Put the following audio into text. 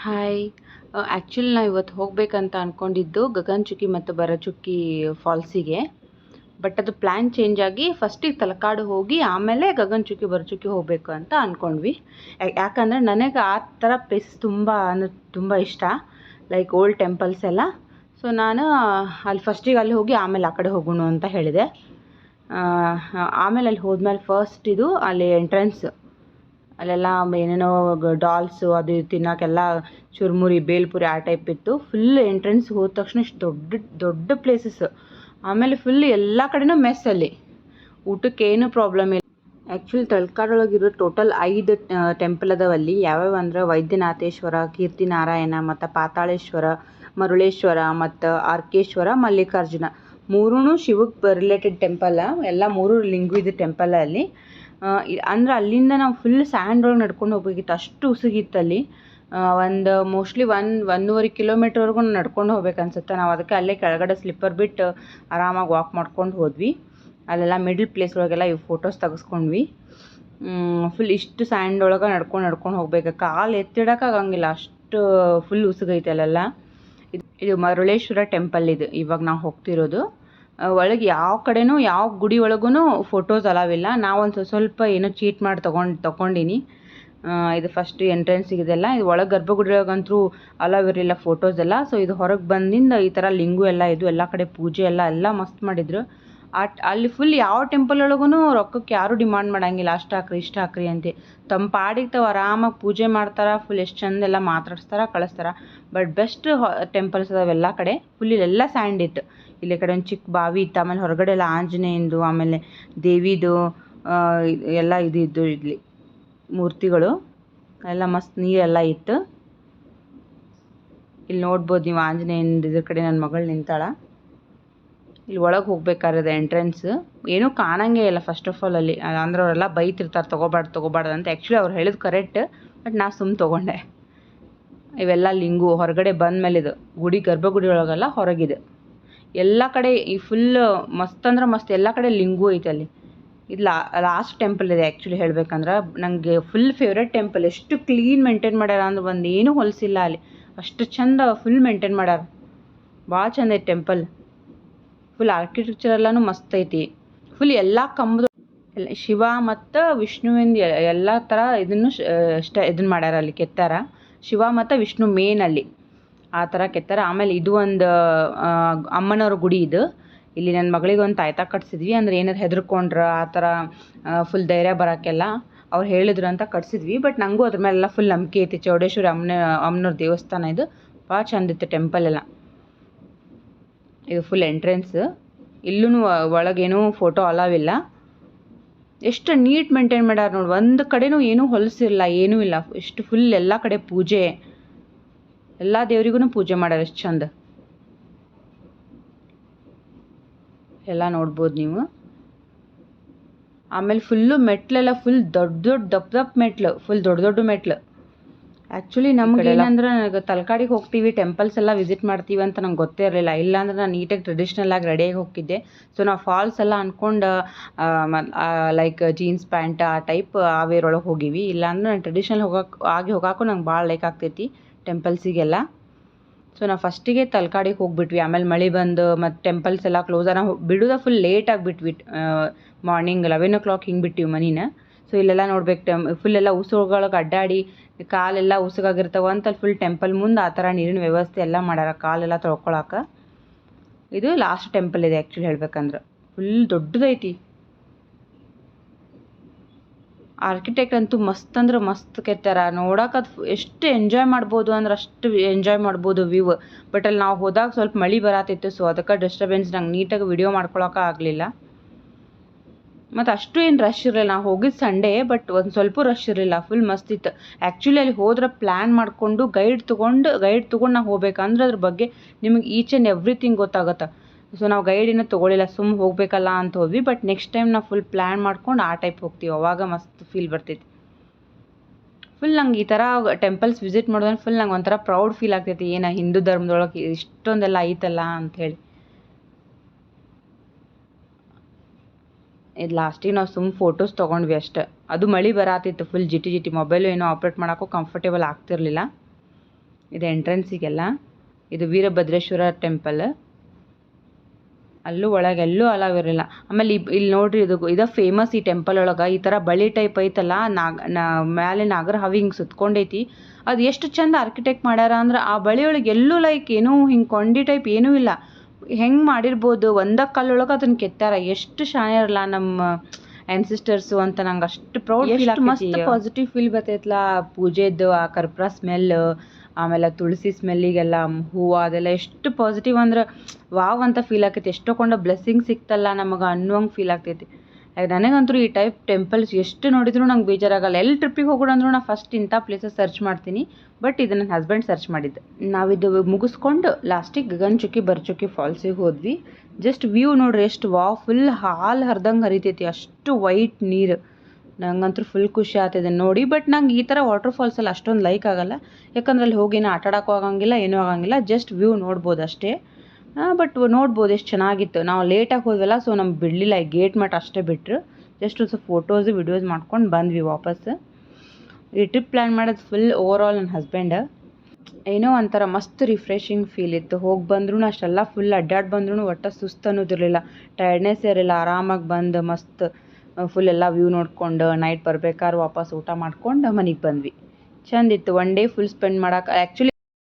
Hi actually ನಾವು ಇವತ್ತು ಹೋಗಬೇಕಂತ ಅಂದ್ಕೊಂಡಿದ್ದು ಗಗನಚುಕ್ಕಿ ಮತ್ತು ಭರಚುಕ್ಕಿ ಫಾಲ್ಸಿಗೆ ಬಟ್ ಅದು ಪ್ಲ್ಯಾನ್ ಚೇಂಜ್ ಆಗಿ ಫಸ್ಟಿಗೆ ತಲಕಾಡು ಹೋಗಿ ಆಮೇಲೆ ಗಗನಚುಕ್ಕಿ, ಭರಚುಕ್ಕಿ ಹೋಗಬೇಕು ಅಂತ ಅಂದ್ಕೊಂಡ್ವಿ ಯಾಕಂದರೆ ನನಗೆ ಆ ಥರ ಪ್ಲೇಸ್ ತುಂಬ ತುಂಬ ಇಷ್ಟ. ಲೈಕ್ ಓಲ್ಡ್ ಟೆಂಪಲ್ಸ್ ಎಲ್ಲ. ಸೊ ನಾನು, ಅಲ್ಲಿ ಫಸ್ಟಿಗೆ ಅಲ್ಲಿ ಹೋಗಿ ಆಮೇಲೆ ಆ ಕಡೆ ಹೋಗೋಣ ಅಂತ ಹೇಳಿದೆ. ಆಮೇಲೆ ಅಲ್ಲಿ ಹೋದ್ಮೇಲೆ ಫಸ್ಟ್ ಇದು ಅಲ್ಲಿ ಎಂಟ್ರೆನ್ಸ್ ಅಲ್ಲೆಲ್ಲ ಏನೇನೋ ಡಾಲ್ಸು ಅದು ತಿನ್ನೋಕ್ಕೆಲ್ಲ ಚುರುಮುರಿ, ಬೇಲ್ಪುರಿ ಆ ಟೈಪ್ ಇತ್ತು. ಫುಲ್ ಎಂಟ್ರೆನ್ಸ್ ಹೋದ ತಕ್ಷಣ ಇಷ್ಟು ದೊಡ್ಡ ದೊಡ್ಡ ಪ್ಲೇಸಸ್ ಆಮೇಲೆ ಫುಲ್ ಎಲ್ಲ ಕಡೆನೂ ಮೆಸ್ ಅಲ್ಲಿ. ಊಟಕ್ಕೆ ಏನು ಪ್ರಾಬ್ಲಮ್ ಇಲ್ಲ. ಆ್ಯಕ್ಚುಲಿ ತಳ್ಕಾಡೊಳಗಿರೋ ಟೋಟಲ್ ಐದು ಟೆಂಪಲ್ ಅದಾವಲ್ಲಿ. ಯಾವ್ಯಾವ ಅಂದ್ರೆ ವೈದ್ಯನಾಥೇಶ್ವರ ಕೀರ್ತಿ ನಾರಾಯಣ ಮತ್ತು ಪಾತಾಳೇಶ್ವರ, ಮರುಳೇಶ್ವರ, ಮತ್ತು ಆರ್ಕೇಶ್ವರ, ಮಲ್ಲಿಕಾರ್ಜುನ. ಮೂರೂ ಶಿವಕ್ಕೆ ರಿಲೇಟೆಡ್ ಟೆಂಪಲ್ ಎಲ್ಲ ಮೂರು ಲಿಂಗು ಇದೆ ಟೆಂಪಲ್ ಅಲ್ಲಿ. ಅಂದ್ರೆ ಅಲ್ಲಿಂದ ನಾವು ಫುಲ್ ಸ್ಯಾಂಡ್ ಒಳಗೆ ನಡ್ಕೊಂಡು ಹೋಗ್ಬೇಕಿತ್ತು. ಅಷ್ಟು ಉಸುಗಿತ್ತು ಅಲ್ಲಿ. ಒಂದು ಮೋಸ್ಟ್ಲಿ ಒನ್ ಒಂದೂವರೆ ಕಿಲೋಮೀಟ್ರ್ವರೆಗೂ ನಡ್ಕೊಂಡು ಹೋಗ್ಬೇಕು ಅನ್ಸುತ್ತೆ. ನಾವು ಅದಕ್ಕೆ ಅಲ್ಲೇ ಕೆಳಗಡೆ ಸ್ಲಿಪ್ಪರ್ ಬಿಟ್ಟು ಆರಾಮಾಗಿ ವಾಕ್ ಮಾಡ್ಕೊಂಡು ಹೋದ್ವಿ. ಅಲ್ಲೆಲ್ಲ ಮಿಡ್ಲ್ ಪ್ಲೇಸ್ ಒಳಗೆಲ್ಲ ಇವು ಫೋಟೋಸ್ ತೆಗೆಸ್ಕೊಂಡ್ವಿ. ಫುಲ್ ಇಷ್ಟು ಸ್ಯಾಂಡ್ ಒಳಗೆ ನಡ್ಕೊಂಡು ನಡ್ಕೊಂಡು ಹೋಗ್ಬೇಕು. ಕಾಲು ಎತ್ತಿಡೋಕ್ಕಾಗಂಗಿಲ್ಲ ಅಷ್ಟು ಫುಲ್ ಉಸುಗೈತೆ ಅಲ್ಲೆಲ್ಲ. ಇದು ಇದು ಮರುಳೇಶ್ವರ ಟೆಂಪಲ್ ಇದು. ಇವಾಗ ನಾವು ಹೋಗ್ತಿರೋದು. ಒಳಗೆ ಯಾವ ಕಡೆನೂ, ಯಾವ ಗುಡಿ ಒಳಗೂ ಫೋಟೋಸ್ ಅಲಾವಿಲ್ಲ ಒಂದು ಸ್ವಲ್ಪ ಏನೋ ಚೀಟ್ ಮಾಡಿ ತೊಗೊಂಡು ತೊಗೊಂಡಿನಿ ಇದು ಫಸ್ಟ್ ಎಂಟ್ರೆನ್ಸ್ ಇದೆಲ್ಲ ಇದು ಒಳಗೆ ಗರ್ಭಗುಡಿ ಒಳಗಂತೂ ಅಲಾವ್ ಇರಲಿಲ್ಲ ಫೋಟೋಸ್ ಎಲ್ಲ. ಸೊ ಇದು ಹೊರಗೆ ಬಂದಿಂದ ಈ ಥರ ಲಿಂಗು ಎಲ್ಲ, ಇದು ಎಲ್ಲ ಕಡೆ ಪೂಜೆ ಎಲ್ಲ ಎಲ್ಲ ಮಸ್ತ್ ಮಾಡಿದ್ರು. ಆ ಅಲ್ಲಿ ಫುಲ್ ಯಾವ ಟೆಂಪಲ್ ಒಳಗೂ ರೊಕ್ಕಕ್ಕೆ ಯಾರೂ ಡಿಮಾಂಡ್ ಮಾಡಂಗಿಲ್ಲ. ಅಷ್ಟು ಹಾಕ್ರಿ, ಇಷ್ಟು ಹಾಕ್ರಿ ಅಂತ. ತಮ್ಮ ಪಾಡಿಗೆ ತಾವು ಆರಾಮಾಗಿ ಪೂಜೆ ಮಾಡ್ತಾರೆ ಫುಲ್ ಎಷ್ಟು ಚಂದ ಎಲ್ಲ ಮಾತಾಡಿಸ್ತಾರೆ, ಕಳಿಸ್ತಾರೆ. ಬಟ್ ಬೆಸ್ಟ್ ಟೆಂಪಲ್ಸ್ ಅದಾವೆ ಎಲ್ಲ ಕಡೆ ಫುಲ್ ಇಲ್ಲೆಲ್ಲ ಸ್ಯಾಂಡ್ ಇತ್ತು. ಇಲ್ಲಿ ಕಡೆ ಒಂದು ಚಿಕ್ಕ ಬಾವಿ ಇತ್ತು, ಆಮೇಲೆ ಹೊರಗಡೆ ಎಲ್ಲ ಆಂಜನೇಯಂದು, ಆಮೇಲೆ ದೇವಿದು ಎಲ್ಲ ಇದು ಇದ್ದು ಇಲ್ಲಿ ಮೂರ್ತಿಗಳು. ಎಲ್ಲ ಮಸ್ತ್ ನೀರೆಲ್ಲ ಇತ್ತು. ಇಲ್ಲಿ ನೋಡ್ಬೋದು ನೀವು ಆಂಜನೇಯಂದು ಇದ್ರ ಕಡೆ ನನ್ನ ಮಗಳು ನಿಂತಾಳ. ಇಲ್ಲಿ ಒಳಗೆ ಹೋಗ್ಬೇಕಾದ್ರೆ ಎಂಟ್ರೆನ್ಸ್ ಏನೂ ಕಾಣಂಗೇ ಇಲ್ಲ ಫಸ್ಟ್ ಆಫ್ ಆಲ್ ಅಲ್ಲಿ. ಅಂದ್ರೆ ಅವರೆಲ್ಲ ಬೈತಿರ್ತಾರೆ, ತೊಗೋಬಾರ್ದು ತೊಗೋಬಾರ್ದು ಅಂತ. ಆ್ಯಕ್ಚುಲಿ ಅವ್ರು ಹೇಳಿದ್ ಕರೆಕ್ಟ್ ಬಟ್ ನಾ ಸುಮ್ಮ ತೊಗೊಂಡೆ. ಇವೆಲ್ಲ ಲಿಂಗು, ಹೊರಗಡೆ ಬಂದಮೇಲೆ ಇದು. ಗುಡಿ ಗರ್ಭಗುಡಿ ಒಳಗೆಲ್ಲ ಹೊರಗಿದೆ. ಎಲ್ಲ ಕಡೆ ಈ ಫುಲ್ ಮಸ್ತ್ ಅಂದ್ರೆ ಮಸ್ತ್, ಎಲ್ಲ ಕಡೆ ಲಿಂಗು ಐತೆ ಅಲ್ಲಿ. ಇದು ಲಾ ಲಾಸ್ಟ್ ಟೆಂಪಲ್ ಇದೆ ಆ್ಯಕ್ಚುಲಿ ಹೇಳ್ಬೇಕಂದ್ರೆ. ನನಗೆ ಫುಲ್ ಫೇವ್ರೆಟ್ ಟೆಂಪಲ್ ಎಷ್ಟು ಕ್ಲೀನ್ ಮೇಂಟೈನ್ ಮಾಡ್ಯಾರ ಅಂದ್ರೆ ಒಂದು ಏನೂ ಹೊಲಸಿಲ್ಲ ಅಲ್ಲಿ. ಅಷ್ಟು ಚಂದ ಫುಲ್ ಮೇಂಟೈನ್ ಮಾಡ್ಯಾರ. ಭಾಳ ಚಂದ ಐತೆ ಟೆಂಪಲ್ ಫುಲ್ ಆರ್ಕಿಟೆಕ್ಚರ್ ಎಲ್ಲಾನು ಮಸ್ತ್ ಐತಿ. ಫುಲ್ ಎಲ್ಲ ಕಂಬದ ಶಿವ ಮತ್ತು ವಿಷ್ಣುವಿಂದ ಎಲ್ಲ ಥರ ಇದನ್ನು ಷ್ಟ ಇದನ್ನು ಮಾಡ್ಯಾರ ಅಲ್ಲಿ ಕೆತ್ತಾರ ಶಿವ ಮತ್ತು ವಿಷ್ಣು ಮೇನ್ ಅಲ್ಲಿ. ಆ ಥರ ಕೆತ್ತಾರ ಆಮೇಲೆ ಇದು ಒಂದು ಅಮ್ಮನವರ ಗುಡಿ ಇದು. ಇಲ್ಲಿ ನನ್ನ ಮಗಳಿಗೆ ಒಂದು ತಾಯ್ತ ಕಟ್ಸಿದ್ವಿ. ಅಂದ್ರೆ ಏನಾರು ಹೆದರ್ಕೊಂಡ್ರೆ ಆ ಥರ ಫುಲ್ ಧೈರ್ಯ ಬರೋಕ್ಕೆಲ್ಲ ಅವ್ರು ಹೇಳಿದ್ರು ಅಂತ ಕಟ್ಸಿದ್ವಿ. ಬಟ್ ನನಗೂ ಅದ್ರ ಮೇಲೆಲ್ಲ ಫುಲ್ ನಂಬಿಕೆ ಐತಿ. ಚೌಡೇಶ್ವರಿ ಅಮ್ಮನ ಅಮ್ಮನವ್ರ ದೇವಸ್ಥಾನ ಇದು. ಭಾಳ ಚಂದ ಇತ್ತು ಟೆಂಪಲ್ ಎಲ್ಲ. ಇದು ಫುಲ್ ಎಂಟ್ರೆನ್ಸ್ ಇಲ್ಲೂ ಒಳಗೇನೂ ಫೋಟೋ ಅಲಾವಿಲ್ಲ ಎಷ್ಟು ನೀಟ್ ಮೇಂಟೈನ್ ಮಾಡ್ಯಾರ ನೋಡಿ. ಒಂದು ಕಡೆನೂ ಏನೂ ಹೊಲಸಿಲ್ಲ ಏನೂ ಇಲ್ಲ. ಎಷ್ಟು ಫುಲ್ ಎಲ್ಲ ಕಡೆ ಪೂಜೆ. ಎಲ್ಲ ದೇವ್ರಿಗೂ ಪೂಜೆ ಮಾಡ್ಯಾರ ಎಷ್ಟು ಚಂದ. ಎಲ್ಲ ನೋಡ್ಬೋದು ನೀವು. ಆಮೇಲೆ ಫುಲ್ಲು ಮೆಟ್ಲೆಲ್ಲ ಫುಲ್ ದೊಡ್ಡ ದೊಡ್ಡ ದಪ್ಪ ದಪ್ಪ ಮೆಟ್ಲು ಫುಲ್ ದೊಡ್ಡ ದೊಡ್ಡ ಮೆಟ್ಲು ಆ್ಯಕ್ಚುಲಿ ನಮ್ಗೆ ಏನಂದ್ರೆ ನನಗೆ ತಲಕಾಡಿಗೆ ಹೋಗ್ತೀವಿ ಟೆಂಪಲ್ಸ್ ಎಲ್ಲ ವಿಸಿಟ್ ಮಾಡ್ತೀವಿ ಅಂತ ನಂಗೆ ಗೊತ್ತೇ ಇರಲಿಲ್ಲ. ಇಲ್ಲಾಂದ್ರೆ ನಾನು ನೀಟಾಗಿ ಟ್ರೆಡಿಷ್ನಲ್ ಆಗಿ ರೆಡಿಯಾಗಿ ಹೋಗ್ತಿದ್ದೆ. ಸೊ ನಾವು ಫಾಲ್ಸ್ ಎಲ್ಲ ಅಂದ್ಕೊಂಡು ಲೈಕ್ ಜೀನ್ಸ್ ಪ್ಯಾಂಟ್ ಆ ಟೈಪ್ ಆ ವೇರ್ ಒಳಗೆ ಹೋಗೀವಿ. ಇಲ್ಲಾಂದ್ರೆ ನಾನು ಟ್ರೆಡಿಷ್ನಲ್ ಹೋಗಕ್ಕೆ ಆಗಿ ಹೋಗಾಕು ನಂಗೆ ಭಾಳ ಲೈಕ್ ಆಗ್ತೈತಿ ಟೆಂಪಲ್ಸಿಗೆಲ್ಲ ಸೊ ನಾವು ಫಸ್ಟಿಗೆ ತಲಕಾಡಿಗೆ ಹೋಗಿಬಿಟ್ವಿ. ಆಮೇಲೆ ಮಳೆ ಬಂದು ಮತ್ತು ಟೆಂಪಲ್ಸ್ ಎಲ್ಲ ಕ್ಲೋಸ್ ನಾವು ಬಿಡೋದ ಫುಲ್ ಲೇಟ್ ಆಗಿಬಿಟ್ವಿ ಮಾರ್ನಿಂಗ್ ಲೆವೆನ್ ಓ ಕ್ಲಾಕ್ ಹಿಂಗೆ ಬಿಟ್ಟಿವಿ ಮನಿನ. ಸೊ ಇಲ್ಲೆಲ್ಲ ನೋಡ್ಬೇಕು ಟೆಮ್ ಫುಲ್ ಎಲ್ಲ ಉಸುಗೊಳಗೆ ಅಡ್ಡಾಡಿ, ಕಾಲೆಲ್ಲ ಉಸುಗಾಗಿರ್ತಾವ ಅಂತ ಅಲ್ಲಿ ಫುಲ್ ಟೆಂಪಲ್ ಮುಂದೆ ಆ ಥರ ನೀರಿನ ವ್ಯವಸ್ಥೆ ಎಲ್ಲ ಮಾಡ್ಯಾರ. ಕಾಲೆಲ್ಲ ತೊಳ್ಕೊಳಕ್ಕೆ ಇದು ಲಾಸ್ಟ್ ಟೆಂಪಲ್ ಇದೆ ಆ್ಯಕ್ಚುಲಿ ಹೇಳ್ಬೇಕಂದ್ರೆ. ಫುಲ್ ದೊಡ್ಡದೈತಿ. ಆರ್ಕಿಟೆಕ್ಟ್ ಅಂತೂ ಮಸ್ತ್ ಅಂದ್ರೆ ಮಸ್ತ್ ಕೆತ್ತಾರ. ನೋಡಕ್ಕೆ ಅದು ಎಷ್ಟು ಎಂಜಾಯ್ ಮಾಡ್ಬೋದು ಅಂದ್ರೆ ಅಷ್ಟು ಎಂಜಾಯ್ ಮಾಡ್ಬೋದು ವ್ಯೂವ್ ಬಟ್ ಅಲ್ಲಿ ನಾವು ಹೋದಾಗ ಸ್ವಲ್ಪ ಮಳೆ ಬರತ್ತಿತ್ತು ಸೊ ಅದಕ್ಕೆ ಡಿಸ್ಟರ್ಬೆನ್ಸ್ ನಂಗೆ ನೀಟಾಗಿ ವಿಡಿಯೋ ಮಾಡ್ಕೊಳಕ್ಕೆ ಆಗಲಿಲ್ಲ. ಮತ್ತು ಅಷ್ಟು ಏನು ರಶ್ ಇರಲಿಲ್ಲ. ನಾವು ಹೋಗಿದ್ದು ಸಂಡೇ ಬಟ್ ಒಂದು ಸ್ವಲ್ಪ ರಶ್ ಇರಲಿಲ್ಲ. ಫುಲ್ ಮಸ್ತ್ ಇತ್ತು. ಆ್ಯಕ್ಚುಲಿ ಅಲ್ಲಿ ಹೋದ್ರೆ ಪ್ಲ್ಯಾನ್ ಮಾಡಿಕೊಂಡು ಗೈಡ್ ತೊಗೊಂಡು ಗೈಡ್ ತೊಗೊಂಡು ನಾವು ಹೋಗ್ಬೇಕಂದ್ರೆ ಅದ್ರ ಬಗ್ಗೆ ನಿಮಗೆ ಈಚ್ ಆ್ಯಂಡ್ ಎವ್ರಿಥಿಂಗ್ ಗೊತ್ತಾಗುತ್ತೆ. ಸೊ ನಾವು ಗೈಡ್ ಏನೂ ತೊಗೊಳಿಲ್ಲ. ಸುಮ್ಮ ಹೋಗಬೇಕಲ್ಲ ಅಂತ ಹೋದ್ವಿ. ಬಟ್ ನೆಕ್ಸ್ಟ್ ಟೈಮ್ ನಾವು ಫುಲ್ ಪ್ಲ್ಯಾನ್ ಮಾಡ್ಕೊಂಡು ಆ ಟೈಪ್ ಹೋಗ್ತೀವಿ. ಅವಾಗ ಮಸ್ತ್ ಫೀಲ್ ಬರ್ತೈತಿ. ಫುಲ್ ನಂಗೆ ಈ ಥರ ಟೆಂಪಲ್ಸ್ ವಿಸಿಟ್ ಮಾಡೋದ್ರೆ ಫುಲ್ ನಂಗೆ ಒಂಥರ ಪ್ರೌಡ್ ಫೀಲ್ ಆಗ್ತೈತಿ. ಏನು ಹಿಂದೂ ಧರ್ಮದೊಳಗೆ ಇಷ್ಟೊಂದೆಲ್ಲ ಐತಲ್ಲ ಅಂಥೇಳಿ ಇದು ಲಾಸ್ಟಿಗೆ ನಾವು ಸುಮ್ಮ ಫೋಟೋಸ್ ತೊಗೊಂಡ್ವಿ ಅಷ್ಟೆ. ಅದು ಮಳೆ ಬರಾತಿತ್ತು ಫುಲ್ ಜಿಟಿ ಜಿಟಿ. ಮೊಬೈಲು ಏನೋ ಆಪ್ರೇಟ್ ಮಾಡೋಕ್ಕೂ ಕಂಫರ್ಟೇಬಲ್ ಆಗ್ತಿರಲಿಲ್ಲ. ಇದು ಎಂಟ್ರೆನ್ಸಿಗೆಲ್ಲ ಇದು ವೀರಭದ್ರೇಶ್ವರ ಟೆಂಪಲ್ ಅಲ್ಲೂ ಒಳಗೆ ಎಲ್ಲೂ ಅಲಾವ್ ಇರಲಿಲ್ಲ. ಆಮೇಲೆ ಇಲ್ಲಿ ನೋಡ್ರಿ ಇದು ಇದು ಫೇಮಸ್ ಈ ಟೆಂಪಲ್ ಒಳಗೆ. ಈ ಥರ ಬಳಿ ಟೈಪ್ ಐತಲ್ಲ, ನಾಗ ಮ್ಯಾಲೆ ನಾಗರ ಹಾವಿ ಹಿಂಗೆ ಸುತ್ಕೊಂಡೈತಿ. ಅದು ಎಷ್ಟು ಚಂದ ಆರ್ಕಿಟೆಕ್ಟ್ ಮಾಡ್ಯಾರ ಅಂದ್ರೆ ಆ ಬಳಿ ಒಳಗೆ ಎಲ್ಲೂ ಲೈಕ್ ಏನೂ ಹಿಂಗೆ ಕೊಂಡಿ ಟೈಪ್ ಏನೂ ಇಲ್ಲ. ಹೆಂಗೆ ಮಾಡಿರ್ಬೋದು? ಒಂದ ಕಲ್ಲೊಳಗೆ ಅದನ್ನ ಕೆತ್ತಾರ ಎಷ್ಟು ಶಾಣ್ಯರಲ್ಲ ನಮ್ಮ ಆ್ಯನ್ಸಿಸ್ಟರ್ಸು ಅಂತ ನಂಗೆ ಅಷ್ಟು ಪ್ರೌಡ್ ಫೀಲ್ ಮಸ್ತ್ ಪಾಸಿಟಿವ್ ಫೀಲ್ ಬರ್ತೈತಲ್ಲ ಪೂಜೆದ್ದು ಆ ಕರ್ಪೂರ ಸ್ಮೆಲ್ ಆಮೇಲೆ ತುಳಸಿ ಸ್ಮೆಲ್ಲಿಗೆಲ್ಲ ಹೂವು ಅದೆಲ್ಲ ಎಷ್ಟು ಪಾಸಿಟಿವ್ ಅಂದ್ರೆ ವಾವ್ ಅಂತ ಫೀಲ್ ಆಕೈತಿ ಎಷ್ಟೋ ಕೊಂಡ ಬ್ಲೆಸ್ಸಿಂಗ್ ಸಿಕ್ತಲ್ಲ ನಮಗೆ ಅನ್ನುವಂಗೆ ಫೀಲ್ ಆಗ್ತೈತಿ. ನನಗಂತೂ ಈ ಟೈಪ್ ಟೆಂಪಲ್ಸ್ ಎಷ್ಟು ನೋಡಿದ್ರು ನಂಗೆ ಬೇಜಾರಾಗಲ್ಲ. ಎಲ್ಲಿ ಟ್ರಿಪ್ಪಿಗೆ ಹೋಗೋಣ ಅಂದ್ರೂ ನಾನು ಫಸ್ಟ್ ಇಂಥ ಪ್ಲೇಸಸ್ ಸರ್ಚ್ ಮಾಡ್ತೀನಿ. ಬಟ್ ಇದು ನನ್ನ ಹಸ್ಬೆಂಡ್ ಸರ್ಚ್ ಮಾಡಿದ್ದೆ. ನಾವಿದು ಮುಗಿಸ್ಕೊಂಡು ಲಾಸ್ಟಿಗೆ ಗಗನಚುಕ್ಕಿ ಬರಚುಕ್ಕಿ ಫಾಲ್ಸಿಗೆ ಹೋದ್ವಿ. ಜಸ್ಟ್ ವ್ಯೂ ನೋಡ್ರಿ ಎಷ್ಟು ವಾ ಫುಲ್ ಹಾಲು ಹರಿದಂಗೆ ಹರಿತೈತಿ. ಅಷ್ಟು ವೈಟ್ ನೀರು. ನಂಗಂತೂ ಫುಲ್ ಖುಷಿ ಆಗ್ತಿದೆ ನೋಡಿ. ಬಟ್ ನಂಗೆ ಈ ಥರ ವಾಟರ್ ಫಾಲ್ಸಲ್ಲಿ ಅಷ್ಟೊಂದು ಲೈಕ್ ಆಗಲ್ಲ. ಯಾಕಂದ್ರೆ ಅಲ್ಲಿ ಹೋಗಿ ನಾ ಆಟ ಆಡೋಕ್ಕೂ ಆಗಂಗಿಲ್ಲ, ಏನೂ ಆಗಂಗಿಲ್ಲ. ಜಸ್ಟ್ ವ್ಯೂ ನೋಡ್ಬೋದು ಅಷ್ಟೇ. ಬಟ್ ನೋಡ್ಬೋದು ಎಷ್ಟು ಚೆನ್ನಾಗಿತ್ತು. ನಾವು ಲೇಟಾಗಿ ಹೋದ್ವಲ್ಲ ಸೊ ನಮ್ಗೆ ಬಿಡಲಿಲ್ಲ ಗೇಟ್ ಮಟ್ಟ ಅಷ್ಟೇ ಬಿಟ್ಟರು ಜಸ್ಟ್ ಒಂದು ಸ್ವಲ್ಪ ಫೋಟೋಸ್ ವಿಡಿಯೋಸ್ ಮಾಡ್ಕೊಂಡು ಬಂದ್ವಿ ವಾಪಸ್. ಈ ಟ್ರಿಪ್ ಪ್ಲ್ಯಾನ್ ಮಾಡೋದು ಫುಲ್ ಓವರ್ ಆಲ್ ನನ್ನ ಹಸ್ಬೆಂಡ್ ಏನೋ ಒಂಥರ ಮಸ್ತ್ ರಿಫ್ರೆಶಿಂಗ್ ಫೀಲ್ ಇತ್ತು. ಹೋಗಿ ಬಂದ್ರೂ ಅಷ್ಟೆಲ್ಲ ಫುಲ್ ಅಡ್ಡಾಡಿ ಬಂದ್ರೂ ಒಟ್ಟು ಸುಸ್ತು ಅನ್ನೋದಿರಲಿಲ್ಲ. ಟೈರ್ಡ್ನೆಸ್ ಇರಲಿಲ್ಲ, ಆರಾಮಾಗಿ ಬಂದು ಮಸ್ತ್ ಫುಲ್ ಎಲ್ಲ ವ್ಯೂ ನೋಡ್ಕೊಂಡು ನೈಟ್ ಬರ್ಬೇಕಾದ್ರೆ ವಾಪಸ್ ಊಟ ಮಾಡ್ಕೊಂಡು ಮನೆಗೆ ಬಂದ್ವಿ. ಚಂದಿತ್ತು ಒನ್ ಡೇ ಫುಲ್ ಸ್ಪೆಂಡ್ ಮಾಡಕ್ಕೆ ಆ್ಯಕ್ಚುಲಿ